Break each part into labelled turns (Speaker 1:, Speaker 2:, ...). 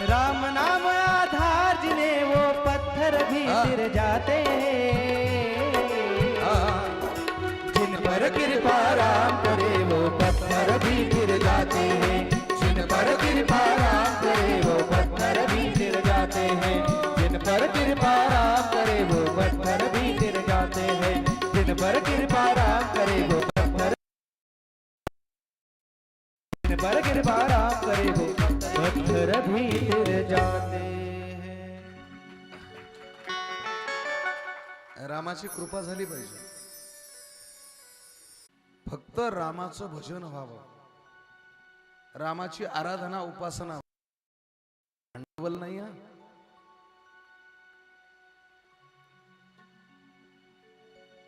Speaker 1: राम नाम आधार जिने वो पत्थर भी
Speaker 2: हाँ।
Speaker 1: सिर जाते जिन पर कृपा राम करे वो पत्थर भी गिर जाते हैं। जिन पर कृपा राम करे वो पत्थर भी गिर जाते हैं। जिन पर कृपा राम करे वो पत्थर भी गिर जाते हैं। जिन पर कृपा राम करे वो पत्थर जिन पर कृपा राम करे वो पत्थर भी जाते हैं।
Speaker 2: रामाची कृपा झाली पाहिजे. फक्त रामाचं भजन व्हावं. रामाची आराधना उपासना भांडवल नाही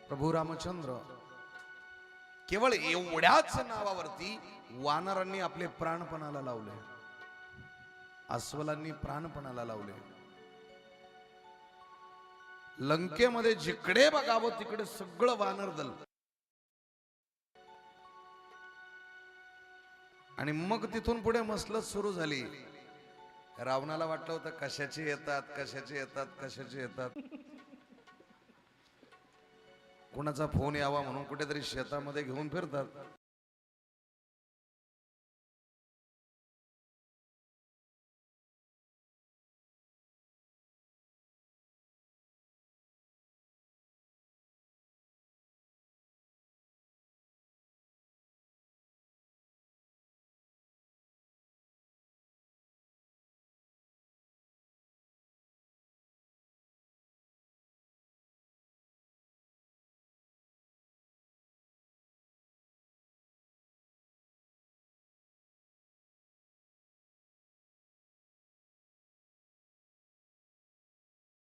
Speaker 2: प्रभू रामचंद्र केवळ एवढ्याच नावावरती वानरांनी आपले प्राणपणाला लावले. अस्वलांनी प्राणपणाला लावले. लंकेमध्ये जिकडे बघावं तिकडे सगळं वानर दल. आणि मग तिथून पुढे मसलत सुरू झाली. रावणाला वाटलं होतं कशाचे येतात कशाचे येतात कशाचे येतात. कुणाचा फोन यावा म्हणून कुठेतरी शेतामध्ये घेऊन फिरतात.